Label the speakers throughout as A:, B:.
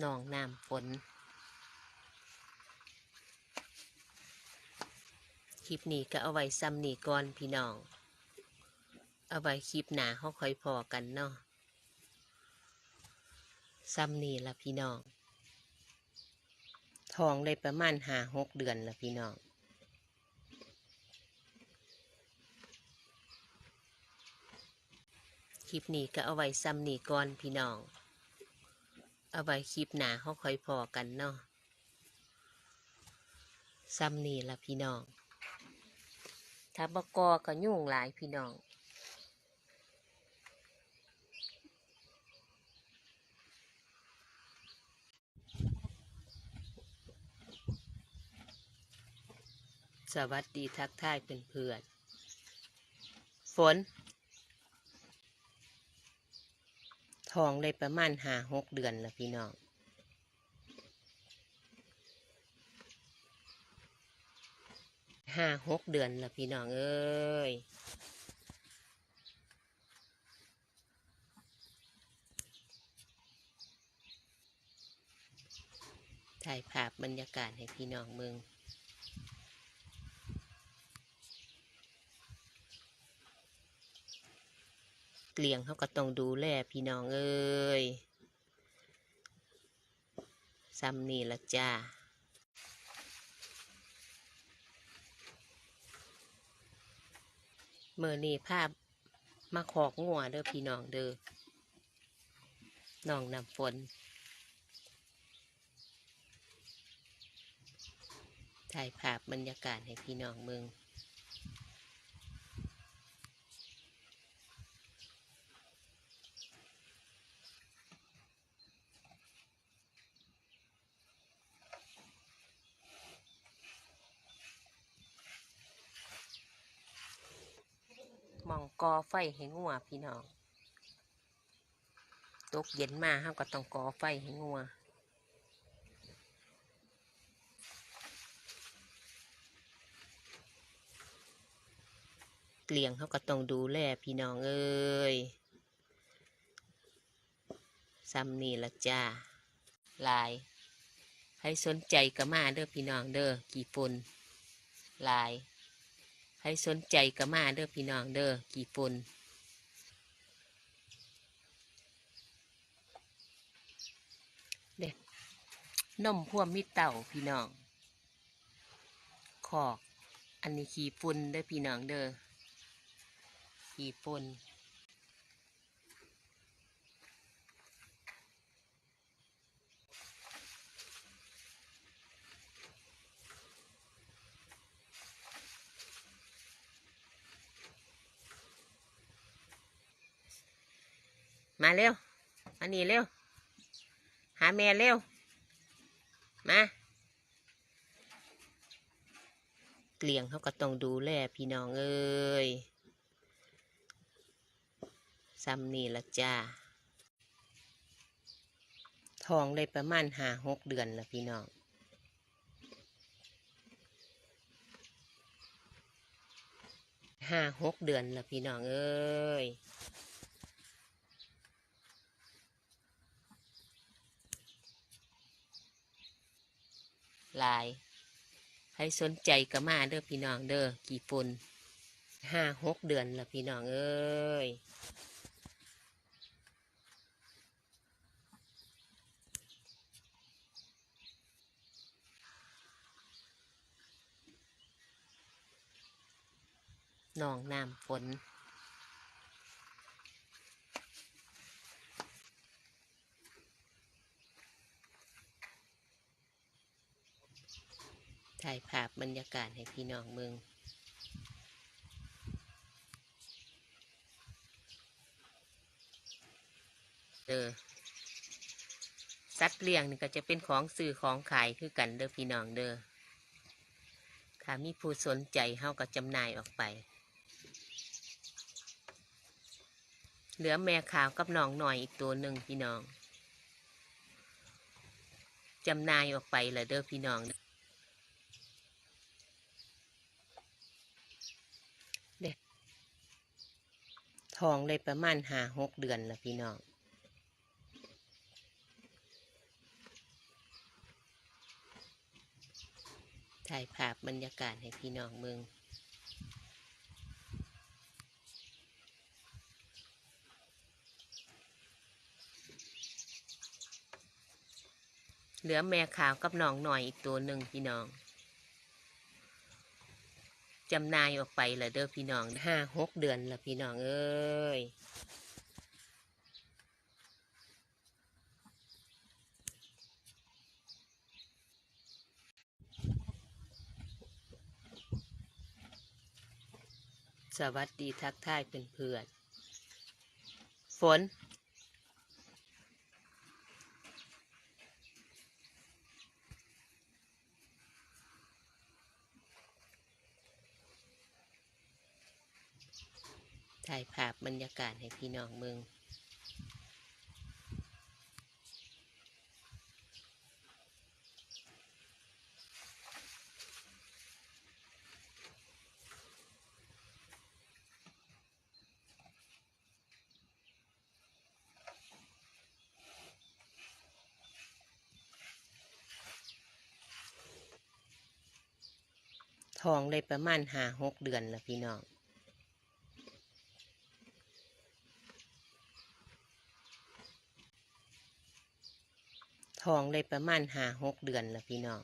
A: หนองน้ำฝน คลิปนี้ก็เอาไว้ซ้ำนี่ก่อนพี่น้อง เอาไว้คลิปหนาเขาค่อยพอกันเนาะซ้ำนี่ละพี่น้องทองได้ประมาณหาหกเดือนละพี่น้องคลิปนี้ก็เอาไว้ซ้ำนี่ก่อนพี่น้อง เอาไว้คลิปหนาเขาค่อยพอกันเนาะซ้ำนี่ละพี่น้อง ถ้าบกอก็ยุ่งหลายพี่น้องสวัสดีทักทายเป็นเพื่อนๆฝน ทองได้ประมาณหาหกเดือนล้วพี่น้องห้าหกเดือนล้วพี่น้องเอ้ยถ่ายภาพบรรยากาศให้พี่น้องเมือง เลียงเขาก็ต้องดูแลพี่น้องเอ้ยซ้ำนี่ละจ้าเมื่อนี้ภาพมาขอกงัวเด้อพี่น้องเด้อน้องน้ำฝนถ่ายภาพบรรยากาศให้พี่น้องเมือง กอไฟให้งัวพี่น้องตกเย็นมาเฮาก็ต้องกอไฟให้งัวเกลียงเขาก็ต้องดูแลพี่น้องเอ้ยซ้ำนี่ละจ้าลายให้สนใจก็มาเด้อพี่น้องเด้อกี่ปุนลาย ให้สนใจก็มาเด้อพี่น้องเด้อกี่ปนเด็กนมพ่วมมิเต่าพี่น้องขอก อันนี้ขี่ปุ่นเด้อพี่น้องเด้อขี่ปุ่น มาเร็วมานี่เร็ว หาแม่เร็ว มาเกลียงเขาก็ต้องดูแลพี่น้องเอ้ยซ้ำนี่ละจ้าทองได้ประมาณหาหกเดือนละพี่น้องห้าหกเดือนละพี่น้องเอ้ย หลาย ให้สนใจก็มาเด้อพี่น้องเด้อกี่ปนห้าหกเดือนละพี่น้องเอ้ยหนองน้ำฝน ถ่ายภาพ บรรยากาศให้พี่น้องเมืองเด้อสัตว์เลี้ยงนี่ก็จะเป็นของสื่อของขายคือกันเด้อพี่น้องเด้อถ้ามีผู้สนใจเฮาก็จำหน่ายออกไป เหลือแม่ขาวกับน้องหน่อยอีกตัวหนึ่งพี่น้องจำหน่ายออกไปเลยเด้อพี่น้อง ทองได้ประมาณหาหกเดือนละพี่น้องถ่ายภาพบรรยากาศให้พี่น้องมึงเหลือแม่ขาวกับน้องหน่อยอีกตัวหนึ่งพี่น้อง จำนายออกไปละเด้อพี่น้องห้าหกเดือนละพี่น้องเอ้ยสวัสดีทักทายเป็นเพื่อนฝน ถ่ายภาพบรรยากาศให้พี่น้องเมืองทองได้ประมาณหาหกเดือนล้วพี่น้อง ทองได้ประมาณห้าหกเดือนล้วพี่น้อง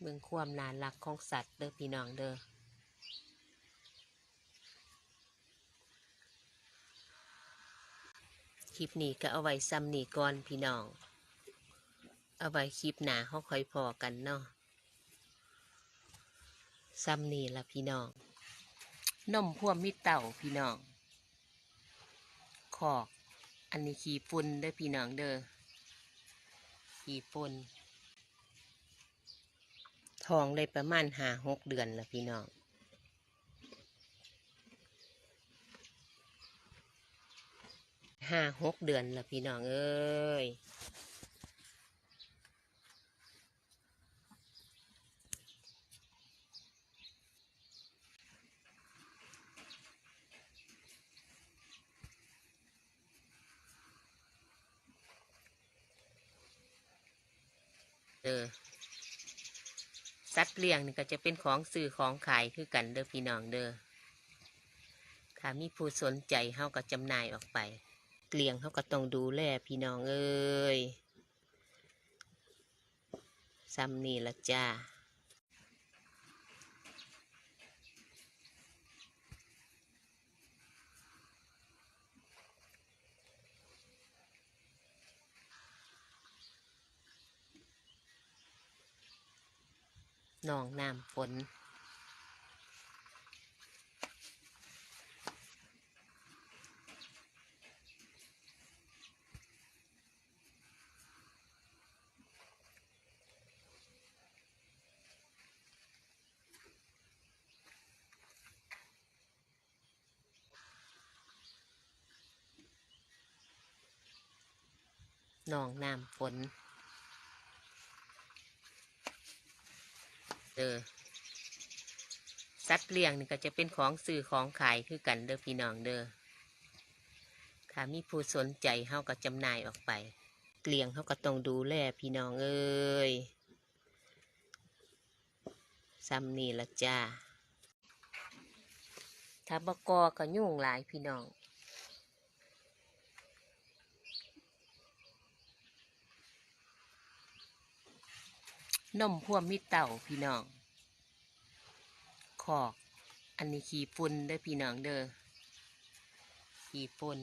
A: เบิ่งความน่ารักของสัตว์เด้อพี่น้องเด้อคลิปนี้ก็เอาไว้ซ้ำนี่ก่อนพี่น้อง เอาไว้คลิปหนาเขาค่อยพอกันเนาะซ้ำนี่ละพี่น้อง นมพ่วมมิเต่าพี่น้องขอกอันนี้ขี่ฝุ่นเด้อพี่น้องเด้อขี่ฝุ่นทองได้ประมาณห้าหกเดือนละพี่น้องห้าหกเดือนละพี่น้องเอ้ย เออสัตว์เลี้ยงนี่ก็จะเป็นของสื่อของขายคือกันเด้อพี่น้องเด้อถ้ามีผู้สนใจเฮาก็จำหน่ายออกไปเลี้ยงเขาก็ต้องดูแลพี่น้องเอ้ยซ้ำนี่ละจ้า หนองน้ำฝน หนองน้ำฝน เออสัตว์เลี้ยงนี่ก็จะเป็นของสื่อของขายคือกันเด้อพี่น้องเด้อถ้ามีผู้สนใจเฮาก็จำหน่ายออกไปเลี้ยงเฮาก็ต้องดูแลพี่น้องเอ้ยซ้ำนี่ละจ้าถ้าบกอก็ยุ่งหลายพี่น้อง นมพ่วมมิเต่าพี่น้องขอกอันนี้ขี่ฝุ่นเด้อพี่น้องเด้อขี่ฝุ่น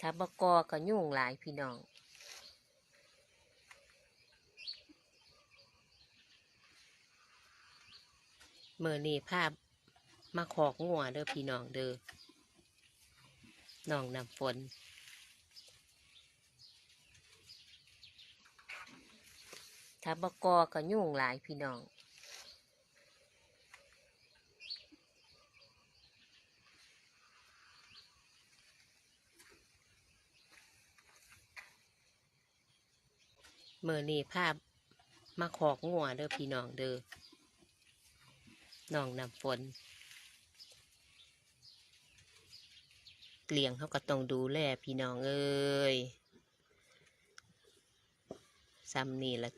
A: ถ้าบกอก็ยุ่งหลายพี่น้องเมื่อนี้ภาพมาขอกงัวเด้อพี่น้องเด้อน้องนำฝน ถ้าบกอก็ยุ่งหลายพี่น้องเมื่อนี้ภาพมาขอกงัวเด้อพี่น้องเด้อน้องนำฝน เกลียงเขาก็ต้องดูแลพี่น้องเอ้ยซ้ำนี่ละ